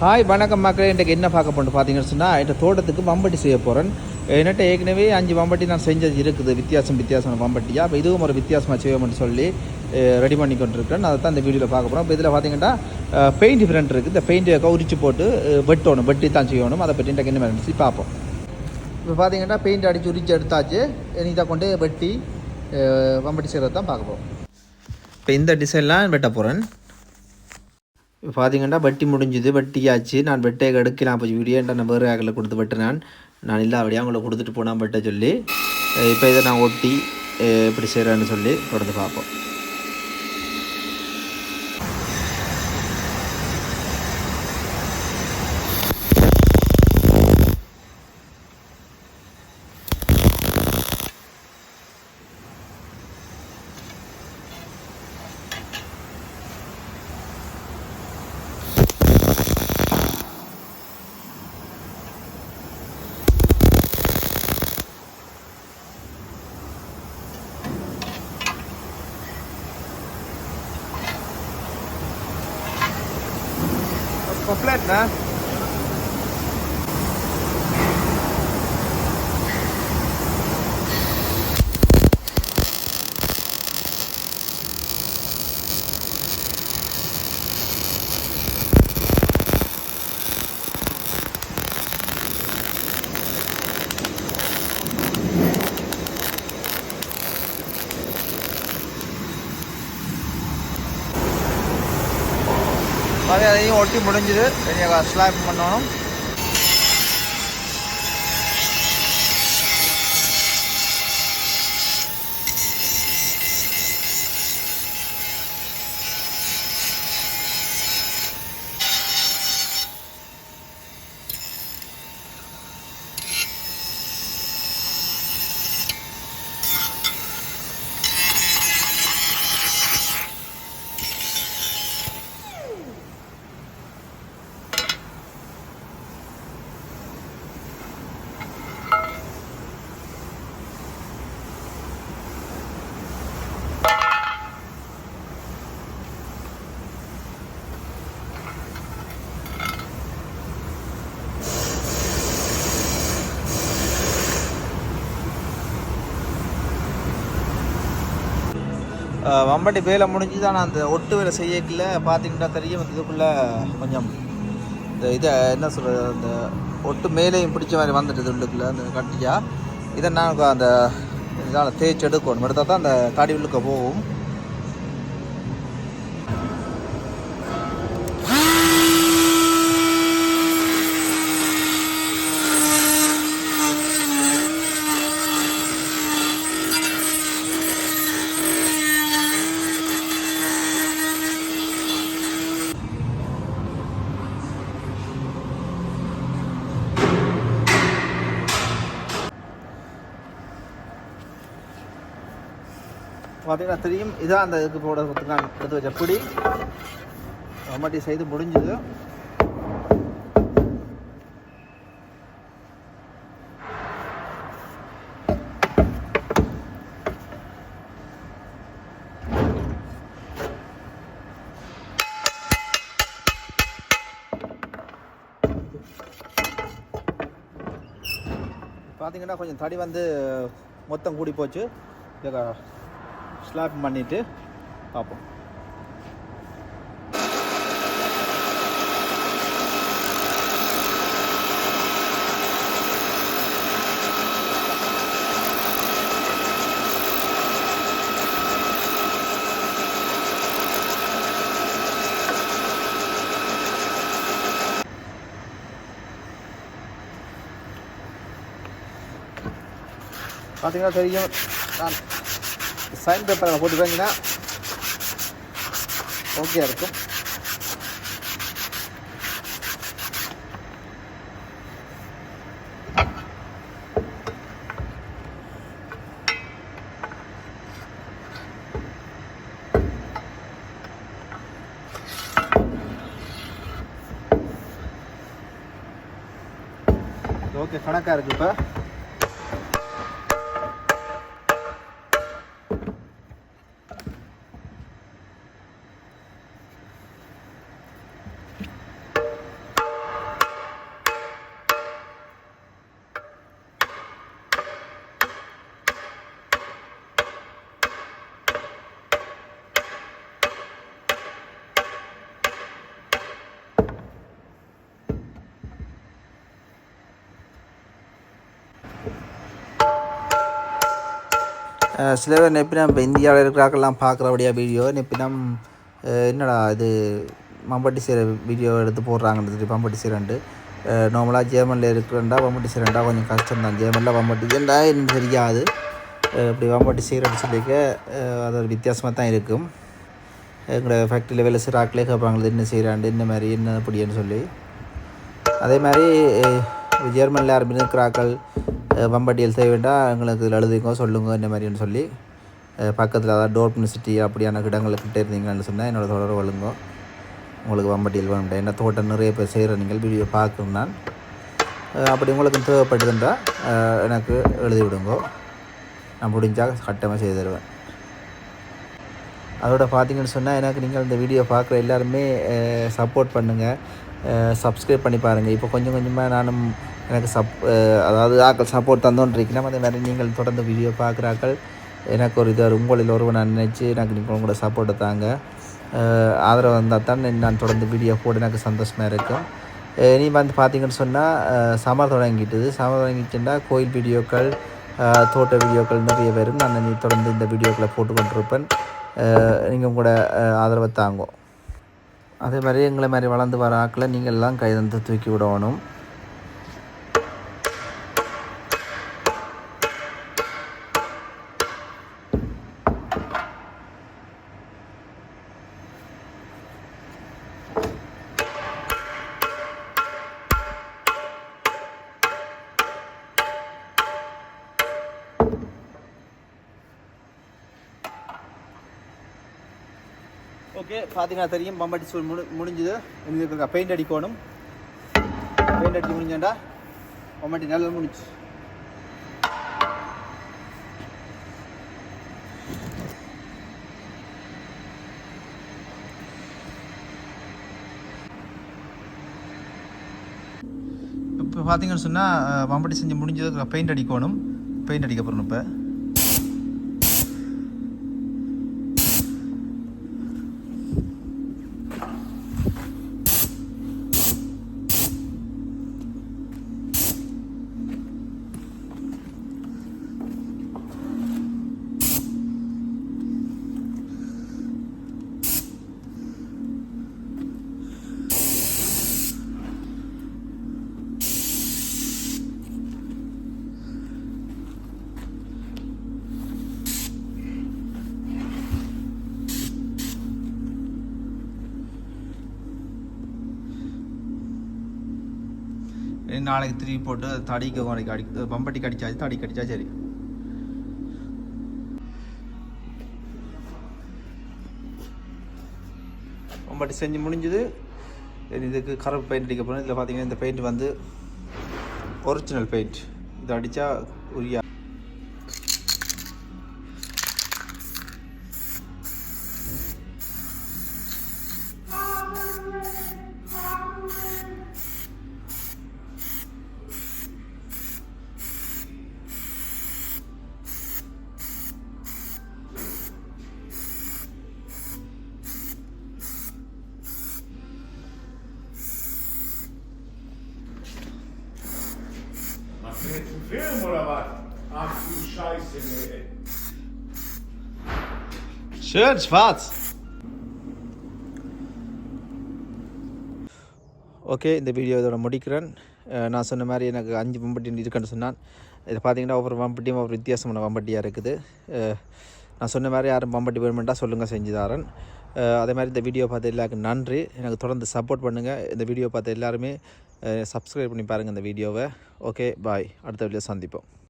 Hi வணக்கம் மக்களே. இன்றைக்கு என்ன பார்க்க போட்டு பார்த்தீங்கன்னு சொன்னால் என் தோட்டத்துக்கு வம்பட்டி செய்ய போகிறேன் என்கிட்ட ஏற்கனவே அஞ்சு வம்பட்டி நான் செஞ்சது இருக்குது. வித்தியாசம் வித்தியாசம் வம்பட்டியா? அப்போ இதுவும் ஒரு வித்தியாசமாக செய்வோம்னு சொல்லி ரெடி பண்ணி கொண்டிருக்கேன் அதை தான் இந்த வீடியோவில் பார்க்க போகிறோம் இப்போ இதில் பார்த்தீங்கன்னா பெயிண்ட் டிஃப்ரெண்ட் இருக்குது இந்த பெயிண்ட்டை கவுரிச்சு போட்டு வெட்டணும். வெட்டி தான் செய்யணும். அதை பற்றி இன்றைக்கு என்ன வேணும் பார்ப்போம். இப்போ பார்த்தீங்கன்னா பெயிண்ட் அடித்து உரிச்சு எடுத்தாச்சு. இதை கொண்டு வெட்டி அஹ், வம்பட்டி செய்கிறது தான் பார்க்க போகிறோம் இப்போ இந்த டிசைன்லாம் வெட்ட போகிறேன் பார்த்தீங்கன்னா வட்டி முடிஞ்சுது வட்டியாச்சு. நான் வெட்டை எடுக்கலாம் அப்போ வீடியோ நான் வேறு ஆகலை கொடுத்து வெட்டினான். நான் இல்லை அப்படியே அவங்கள கொடுத்துட்டு போனால் வெட்ட சொல்லி. இப்போ இதை நான் ஒட்டி எப்படி செய்கிறேன்னு சொல்லி தொடர்ந்து பார்ப்போம். kompletne அதையும் ஒட்டி முடிஞ்சுது. இனி ஸ்லாப் பண்ணணும். வம்பட்டி வேலை முடிஞ்சு தான் நான் அந்த ஒட்டு வேலை செய்யக்குள்ள பார்த்தீங்கன்னா தெரியும் இதுக்குள்ளே கொஞ்சம் இந்த இதை என்ன சொல்கிறது அந்த ஒட்டு மேலேயும் பிடிச்ச மாதிரி வந்துட்டு உள்ளுக்குள்ளே அந்த கட்டியாக இதை நான் அந்த இதால் தேய்ச்சி எடுக்கணும். எடுத்தால் தான் அந்த காடி உள்ளுக்க போகும். பார்த்தீங்கன்னா தெரியும். இதான் அந்த இதுக்கு போட நான் எடுத்து வச்ச பிடி. ரொம்பட்டி செய்து முடிஞ்சுது. பார்த்தீங்கன்னா கொஞ்சம் தடி வந்து மொத்தம் கூடி போச்சு. இதை ஸ்லாப் பண்ணிவிட்டு பார்ப்போம். பார்த்தீங்கன்னா தெரியும்? நான் சைன் பேப்பரில் போட்டுருந்தீங்கன்னா ஓகே இருக்கும். ஓகே கணக்காக இருக்குது இப்போ. சில பேர் நெப்பினம் இப்போ இந்தியாவில் இருக்கிறாக்கெல்லாம் பார்க்குறபடியா வீடியோ நெப்பினம் என்னடா இது மம்பட்டி செய்கிற வீடியோ எடுத்து போடுறாங்கன்றது மம்பட்டி சீரண்டு நார்மலாக ஜேர்மனில் இருக்கிறண்டா பம்பட்டி செய்கிறண்டா கொஞ்சம் கஷ்டம் தான் ஜேர்மனில் பம்பட்டி ஏண்டா எனக்கு தெரியாது. இப்படி பம்பட்டி செய்கிறேன்னு சொல்லிக்க அது ஒரு வித்தியாசமாக தான் இருக்கும். எங்களோட ஃபேக்ட்ரியில் வேலை சிறாக்களே கேட்பாங்களே என்ன செய்கிறாண்டு என்ன மாதிரி என்ன அப்படின்னு சொல்லி. அதே மாதிரி ஜேர்மனில் ஜெர்மனில் யாரும் இருக்கிற வம்பட்டியல் செய்ய வேண்டாம் எங்களுக்கு இதில் எழுதுங்க சொல்லுங்க இந்த மாதிரின்னு சொல்லி பக்கத்தில் அதாவது டோர்பன் சிட்டி அப்படியான இடங்களுக்கிட்ட இருந்தீங்கன்னு சொன்னால் என்னோட தொடர்பு வழுங்க உங்களுக்கு வம்பட்டியல் வேணும் என்ன தோட்டம் நிறைய பேர் செய்கிற நீங்கள் வீடியோ பார்க்கணும் நான். அப்படி உங்களுக்கு தேவைப்படுதுன்றா எனக்கு எழுதி விடுங்கோ. நான் முடிஞ்சால் கட்டமாக செய்து தருவேன். அதோட பார்த்தீங்கன்னு சொன்னால் எனக்கு நீங்கள் இந்த வீடியோ பார்க்குற எல்லாருமே சப்போர்ட் பண்ணுங்கள் சப்ஸ்கிரைப் பண்ணி பாருங்கள் இப்போ கொஞ்சம் கொஞ்சமாக நானும் எனக்கு சப் அதாவது ஆக்கள் சப்போர்ட் தந்தோன்றிருக்கணும் அதே மாதிரி நீங்கள் தொடர்ந்து வீடியோ பார்க்குறாக்கள் எனக்கு ஒரு இது உங்களில் ஒருவன் நான் நினச்சி எனக்கு நீங்கள் உங்களோட சப்போர்ட்டை தாங்க. ஆதரவு வந்தால் தான் நான் தொடர்ந்து வீடியோ போட எனக்கு சந்தோஷமாக இருக்கும் அஹ், இனி வந்து பார்த்தீங்கன்னு சொன்னால் சமர் தொடங்கிட்டுது. சமர் தொடங்கிட்டுன்னா கோயில் வீடியோக்கள் தோட்ட வீடியோக்கள் நிறைய வரும் நான் நீ தொடர்ந்து இந்த வீடியோக்களை போட்டுக்கொண்டிருப்பேன். நீங்கள் உங்களோட ஆதரவை தாங்கும் அதே மாதிரி எங்களை மாதிரி வளர்ந்து வர ஆக்களை நீங்கள் எல்லாம் கைதந்து தூக்கி விடணும். ஓகே பார்த்தீங்கன்னா தெரியும் பம்பட்டி சூழ் முடி முடிஞ்சது. இதுக்கு பெயிண்ட் அடிக்கணும். பெயிண்ட் அடிச்சு முடிஞ்சேன்டா பம்பட்டி நல்லா முடிஞ்சு இப்போ பார்த்தீங்கன்னு சொன்னால் மம்பட்டி செஞ்சு முடிஞ்சது பெயிண்ட் அடிக்கணும். பெயிண்ட் அடிக்க போகிறோம் இப்போ. நாளைக்கு திருப்பி போட்டு தடிக்க உனக்கு அடி பம்பட்டி கடிச்சாச்சு தடி கடிச்சா சரி. பம்பட்டி செஞ்சு முடிஞ்சது. இதுக்கு கருப்பு பெயிண்ட் அடிக்க போகிறோம் இதில் பார்த்தீங்கன்னா இந்த பெயிண்ட் வந்து ஒரிஜினல் பெயிண்ட் இது அடித்தா உரியா Schön, schwarz. ஓகே இந்த வீடியோ இதோட முடிக்கிறேன் நான் சொன்ன மாதிரி எனக்கு அஞ்சு வம்பட்டி இருக்குன்னு சொன்னான் இதை பார்த்தீங்கன்னா ஒவ்வொரு வம்பட்டியும் ஒவ்வொரு வித்தியாசமான வம்பட்டியாக இருக்குது நான் சொன்ன மாதிரி யாரும் வம்பட்டி வேணுமெண்டா சொல்லுங்கள் செஞ்சு தரேன் அதே மாதிரி இந்த வீடியோ பார்த்த எல்லாருக்கும் நன்றி எனக்கு தொடர்ந்து சப்போர்ட் பண்ணுங்கள் இந்த வீடியோ பார்த்த எல்லாருமே சப்ஸ்கிரைப் பண்ணி பாருங்கள் இந்த வீடியோவை. ஓகே பாய் அடுத்த வீடியோ சந்திப்போம்.